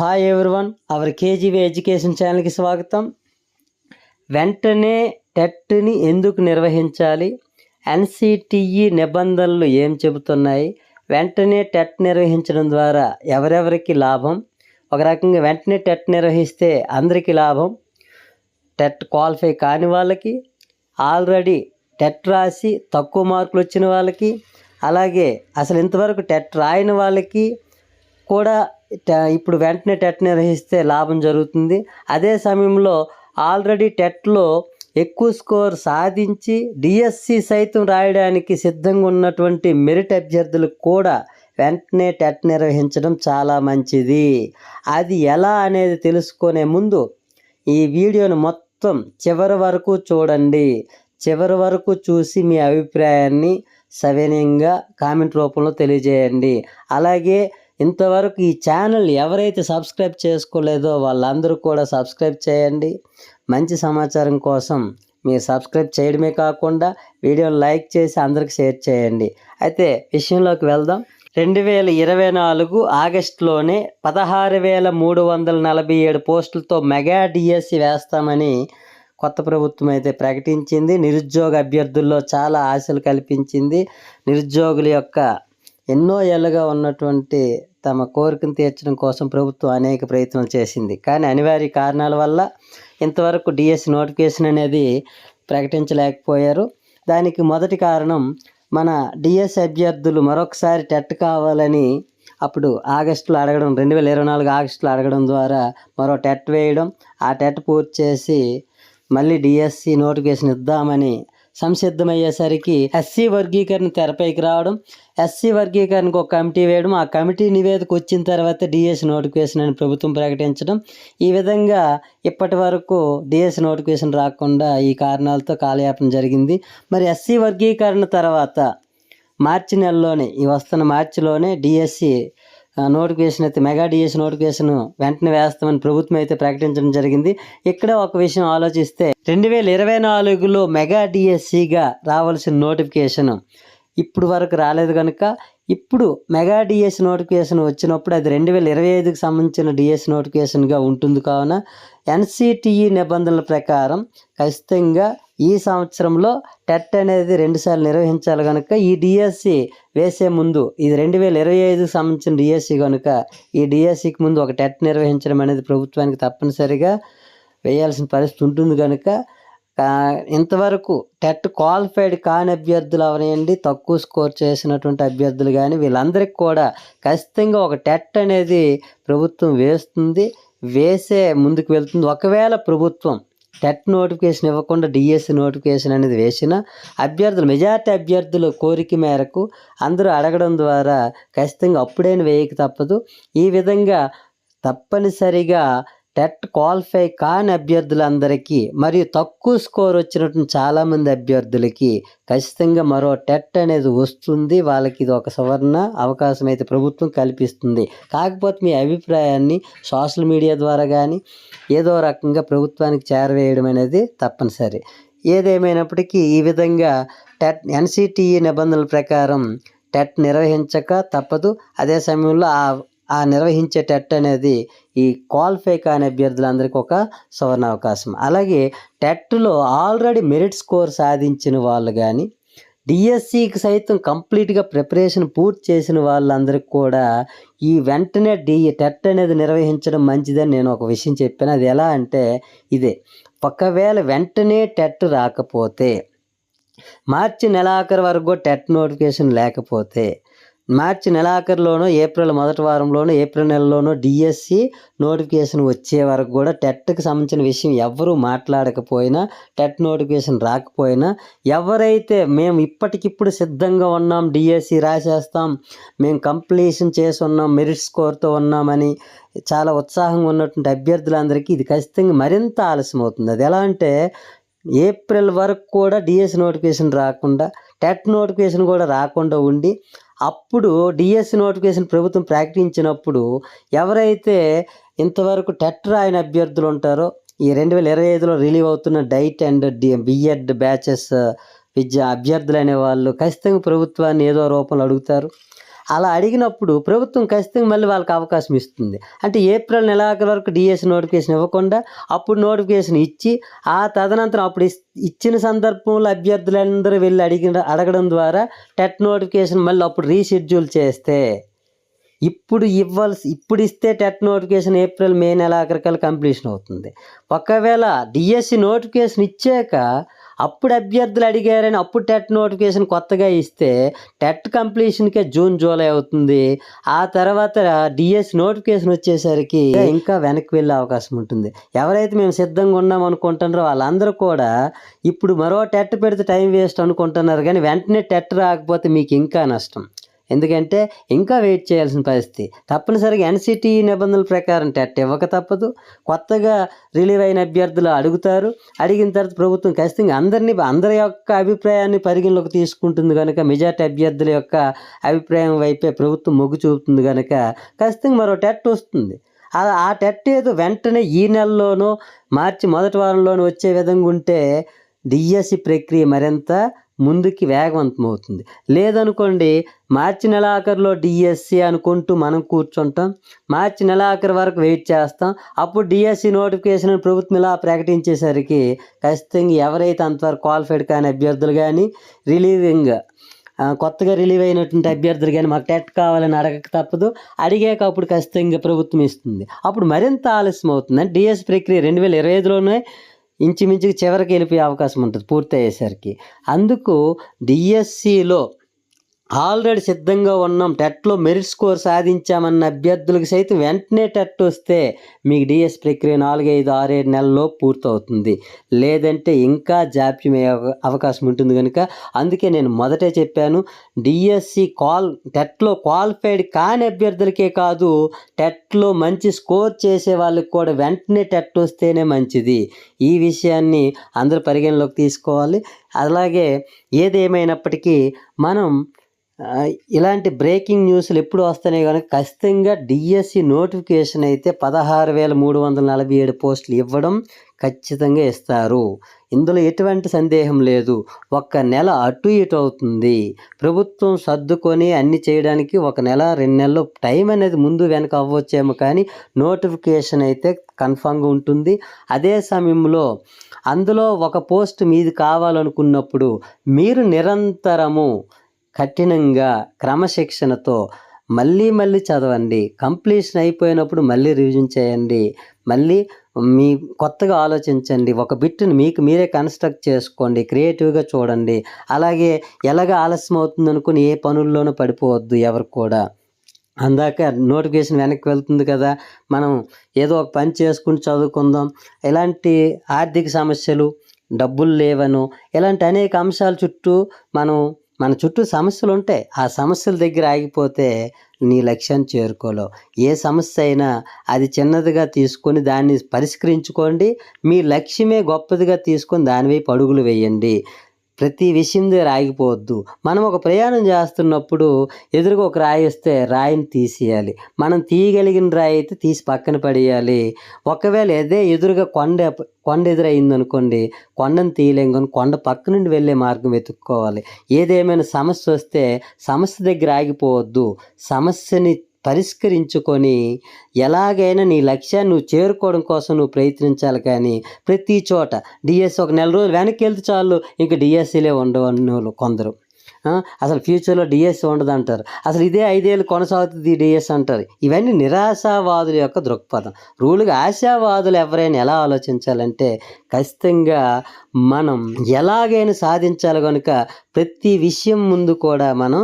Hi everyone our KGV education ఛానల్కి స్వాగతం. వెంటనే టెట్ని ఎందుకు నిర్వహించాలి? ఎన్సిటిఈ నిబంధనలు ఏం చెబుతున్నాయి? వెంటనే టెట్ నిర్వహించడం ద్వారా ఎవరెవరికి లాభం? ఒక రకంగా వెంటనే టెట్ నిర్వహిస్తే అందరికీ లాభం? టెట్ క్వాలిఫై కాని వాళ్ళకి? ఆల్రెడీ టెట్ రాసి తక్కువ మార్కులు వచ్చిన వాళ్ళకి? అలాగే అసలు ఇంతవరకు టెట్ రాయని వాళ్ళకి కూడా ఇప్పుడు వెంటనే టెట్ నిర్వహిస్తే లాభం జరుగుతుంది. అదే సమయంలో ఆల్రెడీ టెట్లో ఎక్కువ స్కోర్ సాధించి డిఎస్సి సైతం రాయడానికి సిద్ధంగా ఉన్నటువంటి మెరిట్ అభ్యర్థులకు కూడా వెంటనే టెట్ నిర్వహించడం చాలా మంచిది. అది ఎలా అనేది తెలుసుకునే ముందు ఈ వీడియోను మొత్తం చివరి వరకు చూడండి. చివరి వరకు చూసి మీ అభిప్రాయాన్ని సవినయంగా కామెంట్ రూపంలో తెలియజేయండి. అలాగే ఇంతవరకు ఈ ఛానల్ ఎవరైతే సబ్స్క్రైబ్ చేసుకోలేదో వాళ్ళందరూ కూడా సబ్స్క్రైబ్ చేయండి. మంచి సమాచారం కోసం మీరు సబ్స్క్రైబ్ చేయడమే కాకుండా వీడియోని లైక్ చేసి అందరికి షేర్ చేయండి. అయితే విషయంలోకి వెళ్దాం. రెండు వేల ఇరవై నాలుగు ఆగస్టులోనే పదహారు వేల మూడు వందల నలభై ఏడు పోస్టులతో మెగా డిఎస్సి వేస్తామని కొత్త ప్రభుత్వం అయితే ప్రకటించింది. నిరుద్యోగ అభ్యర్థుల్లో చాలా ఆశలు కల్పించింది. నిరుద్యోగుల యొక్క ఎన్నో ఏళ్ళుగా ఉన్నటువంటి తమ కోరికను తీర్చడం కోసం ప్రభుత్వం అనేక ప్రయత్నాలు చేసింది. కానీ అనివార్య కారణాల వల్ల ఇంతవరకు డిఎస్ నోటిఫికేషన్ అనేది ప్రకటించలేకపోయారు. దానికి మొదటి కారణం మన డిఎస్ అభ్యర్థులు మరొకసారి టెట్ కావాలని అప్పుడు ఆగస్టులో అడగడం రెండు వేల ఇరవై నాలుగు ఆగస్టులో అడగడం ద్వారా మరో టెట్ వేయడం ఆ టెట్ పూర్తి చేసి మళ్ళీ డిఎస్సి నోటిఫికేషన్ ఇద్దామని సంసిద్ధమయ్యేసరికి ఎస్సీ వర్గీకరణ తెరపైకి రావడం ఎస్సీ వర్గీకరణకు ఒక కమిటీ వేయడం ఆ కమిటీ నివేదిక వచ్చిన తర్వాత డిఎస్ నోటిఫికేషన్ అని ప్రభుత్వం ప్రకటించడం ఈ విధంగా ఇప్పటి వరకు డిఎస్ నోటిఫికేషన్ రాకుండా ఈ కారణాలతో కాలయాపన జరిగింది. మరి ఎస్సీ వర్గీకరణ తర్వాత మార్చి నెలలోనే ఈ వస్తున్న మార్చిలోనే డిఎస్సి నోటిఫికేషన్ అయితే మెగా డిఎస్ నోటిఫికేషన్ వెంటనే వేస్తామని ప్రభుత్వం అయితే ప్రకటించడం జరిగింది. ఇక్కడ ఒక విషయం ఆలోచిస్తే రెండు వేల ఇరవై నాలుగులో మెగా డిఎస్సిగా రావాల్సిన నోటిఫికేషన్ ఇప్పుడు వరకు రాలేదు కనుక ఇప్పుడు మెగా డిఎస్ నోటిఫికేషన్ వచ్చినప్పుడు అది రెండు వేల ఇరవై ఐదుకి సంబంధించిన డిఎస్ నోటిఫికేషన్గా ఉంటుంది కావున ఎన్సిటిఈ నిబంధనల ప్రకారం ఖచ్చితంగా ఈ సంవత్సరంలో టెట్ అనేది రెండుసార్లు నిర్వహించాలి కనుక ఈ డిఎస్సి వేసే ముందు ఇది రెండు వేల ఇరవై ఐదుకు సంబంధించిన డిఎస్సి కనుక ఈ డిఎస్సికి ముందు ఒక టెట్ నిర్వహించడం అనేది ప్రభుత్వానికి తప్పనిసరిగా వేయాల్సిన పరిస్థితి ఉంటుంది కనుక ఇంతవరకు టెట్ క్వాలిఫైడ్ కాని అభ్యర్థులు అవనివ్వండి తక్కువ స్కోర్ చేసినటువంటి అభ్యర్థులు కానీ వీళ్ళందరికీ కూడా ఖచ్చితంగా ఒక టెట్ అనేది ప్రభుత్వం వేస్తుంది వేసే ముందుకు వెళ్తుంది. ఒకవేళ ప్రభుత్వం టెట్ నోటిఫికేషన్ ఇవ్వకుండా డిఎస్సి నోటిఫికేషన్ అనేది వేసిన అభ్యర్థులు మెజార్టీ అభ్యర్థుల కోరిక మేరకు అందరూ అడగడం ద్వారా ఖచ్చితంగా అప్పుడైనా వేయక తప్పదు. ఈ విధంగా తప్పనిసరిగా టెట్ క్వాలిఫై కాని అభ్యర్థులందరికీ మరియు తక్కువ స్కోర్ వచ్చినటువంటి చాలామంది అభ్యర్థులకి ఖచ్చితంగా మరో టెట్ అనేది వస్తుంది. వాళ్ళకి ఇది ఒక సవరణ అవకాశం అయితే ప్రభుత్వం కల్పిస్తుంది. కాకపోతే మీ అభిప్రాయాన్ని సోషల్ మీడియా ద్వారా కానీ ఏదో రకంగా ప్రభుత్వానికి చేరవేయడం అనేది తప్పనిసరి. ఏదేమైనప్పటికీ ఈ విధంగా టెట్ ఎన్సిటిఈ నిబంధనల ప్రకారం టెట్ నిర్వహించక తప్పదు. అదే సమయంలో ఆ ఆ నిర్వహించే టెట్ అనేది ఈ క్వాలిఫై కాని అభ్యర్థులందరికీ ఒక సువర్ణ అవకాశం. అలాగే టెట్లో ఆల్రెడీ మెరిట్ స్కోర్ సాధించిన వాళ్ళు కానీ డిఎస్సికి సైతం కంప్లీట్గా ప్రిపరేషన్ పూర్తి చేసిన వాళ్ళందరికీ కూడా ఈ వెంటనే డి టెట్ అనేది నిర్వహించడం మంచిదని నేను ఒక విషయం చెప్పాను. అది ఎలా అంటే ఇదే ఒకవేళ వెంటనే టెట్ రాకపోతే మార్చి నెలాఖరు వరకు టెట్ నోటిఫికేషన్ లేకపోతే మార్చి నెలాఖరులోనూ ఏప్రిల్ మొదటి వారంలోనూ ఏప్రిల్ నెలలోనూ డిఎస్సి నోటిఫికేషన్ వచ్చే వరకు కూడా టెట్కి సంబంధించిన విషయం ఎవరూ మాట్లాడకపోయినా టెట్ నోటిఫికేషన్ రాకపోయినా ఎవరైతే మేము ఇప్పటికిప్పుడు సిద్ధంగా ఉన్నాం డిఎస్సి రాసేస్తాం మేము కంప్లీషన్ చేసి ఉన్నాం మెరిట్ స్కోర్తో ఉన్నామని చాలా ఉత్సాహంగా ఉన్నటువంటి అభ్యర్థులందరికీ ఇది ఖచ్చితంగా మరింత ఆలస్యం అవుతుంది. అది ఎలా అంటే ఏప్రిల్ వరకు కూడా డిఎస్ నోటిఫికేషన్ రాకుండా టెట్ నోటిఫికేషన్ కూడా రాకుండా ఉండి అప్పుడు డిఎస్సి నోటిఫికేషన్ ప్రభుత్వం ప్రకటించినప్పుడు ఎవరైతే ఇంతవరకు టెట్ రాయని అభ్యర్థులు ఉంటారో ఈ రెండు వేల ఇరవై ఐదులో రిలీవ్ అవుతున్న DIET and D BEd batches విద్య అభ్యర్థులు అనేవాళ్ళు ఖచ్చితంగా ప్రభుత్వాన్ని ఏదో రూపంలో అడుగుతారు. అలా అడిగినప్పుడు ప్రభుత్వం ఖచ్చితంగా మళ్ళీ వాళ్ళకి అవకాశం ఇస్తుంది. అంటే ఏప్రిల్ నెలాఖరు వరకు డిఎస్ నోటిఫికేషన్ ఇవ్వకుండా అప్పుడు నోటిఫికేషన్ ఇచ్చి ఆ తదనంతరం అప్పుడు ఇచ్చిన సందర్భంలో అభ్యర్థులందరూ వెళ్ళి అడిగిన అడగడం ద్వారా టెట్ నోటిఫికేషన్ మళ్ళీ అప్పుడు రీషెడ్యూల్ చేస్తే ఇప్పుడు ఇవ్వాల్సి ఇప్పుడు ఇస్తే టెట్ నోటిఫికేషన్ ఏప్రిల్ మే నెలాఖరికల్లా కంప్లీషన్ అవుతుంది. ఒకవేళ డిఎస్సి నోటిఫికేషన్ ఇచ్చాక అప్పుడు అభ్యర్థులు అడిగారని అప్పుడు టెట్ నోటిఫికేషన్ కొత్తగా ఇస్తే టెట్ కంప్లీషన్కే జూన్ జూలై అవుతుంది. ఆ తర్వాత డిఎస్ నోటిఫికేషన్ వచ్చేసరికి ఇంకా వెనక్కి వెళ్ళే అవకాశం ఉంటుంది. ఎవరైతే మేము సిద్ధంగా ఉన్నాం అనుకుంటున్నారో వాళ్ళందరూ కూడా ఇప్పుడు మరో టెట్ పెడితే టైం వేస్ట్ అనుకుంటున్నారు కానీ వెంటనే టెట్ రాకపోతే మీకు ఇంకా నష్టం. ఎందుకంటే ఇంకా వెయిట్ చేయాల్సిన పరిస్థితి. తప్పనిసరిగా ఎన్సిటి నిబంధనల ప్రకారం టెట్ ఇవ్వక తప్పదు. కొత్తగా రిలీవ్ అయిన అభ్యర్థులు అడుగుతారు. అడిగిన తర్వాత ప్రభుత్వం ఖచ్చితంగా అందరినీ అందరి యొక్క అభిప్రాయాన్ని పరిగణలోకి తీసుకుంటుంది కనుక మెజార్టీ అభ్యర్థుల యొక్క అభిప్రాయం వైపే ప్రభుత్వం మొగ్గు చూపుతుంది కనుక ఖచ్చితంగా మరో టెట్ వస్తుంది. ఆ ఆ టెట్ ఏదో వెంటనే ఈ నెలలోనూ మార్చి మొదటి వారంలోనూ వచ్చే విధంగా ఉంటే డిఎస్సి ప్రక్రియ మరింత ముందుకి వేగవంతం అవుతుంది లేదనుకోండి మార్చి నెలాఖరులో డిఎస్సి అనుకుంటూ మనం కూర్చుంటాం. మార్చి నెలాఖరు వరకు వెయిట్ చేస్తాం. అప్పుడు డిఎస్సి నోటిఫికేషన్ ప్రభుత్వం ఇలా ప్రకటించేసరికి ఖచ్చితంగా ఎవరైతే అంతవరకు క్వాలిఫైడ్ కాని అభ్యర్థులు కానీ రిలీవింగ్ కొత్తగా రిలీవ్ అయినటువంటి అభ్యర్థులు కానీ మాకు టెట్ కావాలని అడగక తప్పదు. అడిగాక అప్పుడు ఖచ్చితంగా ప్రభుత్వం ఇస్తుంది. అప్పుడు మరింత ఆలస్యం అవుతుంది అంటే డిఎస్ ప్రక్రియ రెండు వేల ఇరవై ఐదులోనే ఇంచుమించుకు చివరికి వెళ్ళిపోయే అవకాశం ఉంటుంది పూర్తి అయ్యేసరికి అందుకు డిఎస్సిలో ఆల్రెడీ సిద్ధంగా ఉన్నాం. టెట్లో మెరిట్ స్కోర్ సాధించామన్న అభ్యర్థులకు సైతం వెంటనే టెట్ వస్తే మీకు డిఎస్ ప్రక్రియ నాలుగు ఐదు ఆరు ఆరేడు నెలల్లో పూర్తవుతుంది. లేదంటే ఇంకా జాప్యం అయ్యే అవకాశం ఉంటుంది కనుక అందుకే నేను మొదటే చెప్పాను. డిఎస్సి క్వాల్ టెట్లో క్వాలిఫైడ్ కాని అభ్యర్థులకే కాదు టెట్లో మంచి స్కోర్ చేసే వాళ్ళకి కూడా వెంటనే టెట్ వస్తేనే మంచిది. ఈ విషయాన్ని అందరూ పరిగణలోకి తీసుకోవాలి. అలాగే ఏదేమైనప్పటికీ మనం ఇలాంటి బ్రేకింగ్ న్యూస్లు ఎప్పుడు వస్తున్నాయి కనుక ఖచ్చితంగా డిఎస్సి నోటిఫికేషన్ అయితే పదహారు వేల మూడు వందల నలభై ఏడు పోస్టులు ఇవ్వడం ఖచ్చితంగా ఇస్తారు. ఇందులో ఎటువంటి సందేహం లేదు. ఒక్క నెల అటు ఇటు అవుతుంది. ప్రభుత్వం సర్దుకొని అన్ని చేయడానికి ఒక నెల రెండు నెలలు టైం అనేది ముందు వెనక అవ్వచ్చేమో కానీ నోటిఫికేషన్ అయితే కన్ఫామ్గా ఉంటుంది. అదే సమయంలో అందులో ఒక పోస్ట్ మీది కావాలనుకున్నప్పుడు మీరు నిరంతరము కఠినంగా క్రమశిక్షణతో మళ్ళీ మళ్ళీ చదవండి. కంప్లీషన్ అయిపోయినప్పుడు మళ్ళీ రివిజన్ చేయండి. మళ్ళీ మీ కొత్తగా ఆలోచించండి. ఒక బిట్ని మీకు మీరే కన్స్ట్రక్ట్ చేసుకోండి. క్రియేటివ్గా చూడండి. అలాగే ఎలాగ ఆలస్యం అవుతుంది అనుకుని ఏ పనుల్లోనూ పడిపోవద్దు ఎవరు కూడా. అందాక నోటిఫికేషన్ వెనక్కి వెళ్తుంది కదా. మనం ఏదో ఒక పని చేసుకుని చదువుకుందాం. ఇలాంటి ఆర్థిక సమస్యలు డబ్బులు లేవను ఇలాంటి అనేక అంశాల చుట్టూ మనం మన చుట్టూ సమస్యలు ఉంటాయి ఆ సమస్యల దగ్గర ఆగిపోతే నీ లక్ష్యాన్ని చేరుకోలేవు. ఏ సమస్య అయినా అది చిన్నదిగా తీసుకొని దాన్ని పరిష్కరించుకోండి. మీ లక్ష్యమే గొప్పదిగా తీసుకొని దానివైపు అడుగులు వేయండి. ప్రతి విషయం దగ్గర ఆగిపోవద్దు. మనం ఒక ప్రయాణం చేస్తున్నప్పుడు ఎదురుగా ఒక రాయి వస్తే రాయిని తీసేయాలి. మనం తీయగలిగిన రాయి అయితే తీసి పక్కన పడేయాలి. ఒకవేళ అదే ఎదురుగా కొండ కొండ ఎదురైంది అనుకోండి కొండను తీయలేం కానీ కొండ పక్క నుండి వెళ్ళే మార్గం వెతుక్కోవాలి. ఏదేమైనా సమస్య వస్తే సమస్య దగ్గర ఆగిపోవద్దు. సమస్యని పరిష్కరించుకొని ఎలాగైనా నీ లక్ష్యాన్ని నువ్వు చేరుకోవడం కోసం నువ్వు ప్రయత్నించాలి కానీ ప్రతి చోట డిఎస్సి ఒక నెల రోజులు వెనక్కి వెళ్తే చాలు. ఇంకా డిఎస్సీలే ఉండవని వాళ్ళు కొందరు. అసలు ఫ్యూచర్లో డిఎస్సి ఉండదు అంటారు. అసలు ఇదే ఐదేళ్ళు కొనసాగుతుంది డిఎస్ అంటారు. ఇవన్నీ నిరాశావాదుల యొక్క దృక్పథం. రూలుగా ఆశావాదులు ఎవరైనా ఎలా ఆలోచించాలంటే ఖచ్చితంగా మనం ఎలాగైనా సాధించాలి కనుక ప్రతి విషయం ముందు కూడా మనం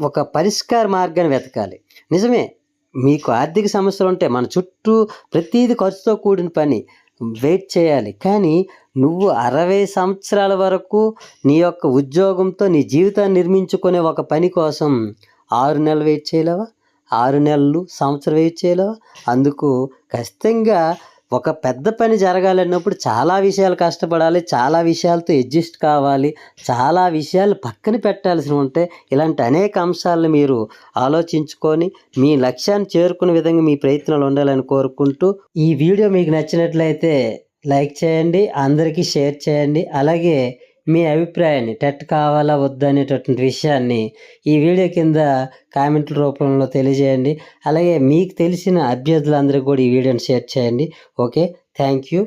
ఒక పరిష్కార మార్గాన్ని వెతకాలి. నిజమే మీకు ఆర్థిక సమస్యలు ఉంటాయి మన చుట్టూ ప్రతిదీ ఖర్చుతో కూడిన పని వెయిట్ చేయాలి. కానీ నువ్వు అరవై సంవత్సరాల వరకు నీ యొక్క ఉద్యోగంతో నీ జీవితాన్ని నిర్మించుకునే ఒక పని కోసం ఆరు నెలలు వెయిట్ చేయలేవా? ఆరు నెలలు సంవత్సరం వెయిట్ చేయలేవా? అందుకు ఖచ్చితంగా ఒక పెద్ద పని జరగాలన్నప్పుడు చాలా విషయాలు కష్టపడాలి చాలా విషయాలతో అడ్జస్ట్ కావాలి చాలా విషయాలు పక్కన పెట్టాల్సి ఉంటే ఇలాంటి అనేక అంశాలను మీరు ఆలోచించుకొని మీ లక్ష్యాన్ని చేరుకునే విధంగా మీ ప్రయత్నాలు ఉండాలని కోరుకుంటూ ఈ వీడియో మీకు నచ్చినట్లయితే లైక్ చేయండి అందరికీ షేర్ చేయండి అలాగే మీ అభిప్రాయాన్ని టెట్ కావాలా వద్దనేటటువంటి విషయాన్ని ఈ వీడియో కింద కామెంట్ల రూపంలో తెలియజేయండి. అలాగే మీకు తెలిసిన అభ్యర్థులందరికీ కూడా ఈ వీడియోని షేర్ చేయండి. Okay thank you.